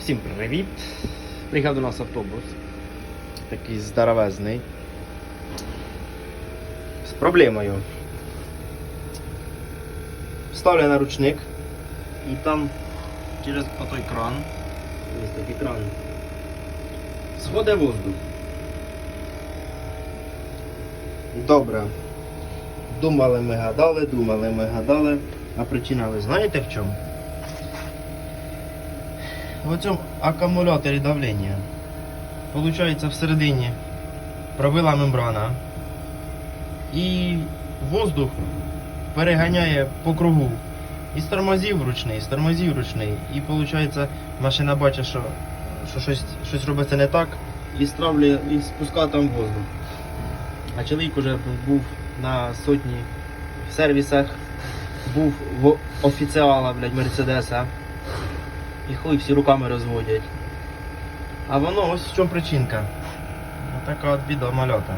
Всім привіт! Приїхав до нас автобус. Такий здоровезний. З проблемою. Ставлю на ручник і там через отой кран. Ось такий кран. Сходить воздух. Добре. Думали ми гадали, думали ми гадали. А причина ви знаєте в чому? В цьому акумуляторі давлення. Получається всередині пробила мембрана. І воздух переганяє по кругу. І з тормозів ручний, з тормозів ручний. І виходить, машина бачить, що, що щось, щось робиться не так, і стравлює, і спускає там воздух. А чоловік уже був на сотні сервісах, був в офіціала, блядь, Мерседеса. І хуй всі руками розводять. А воно ось в чому причинка. Отака от біда мальота.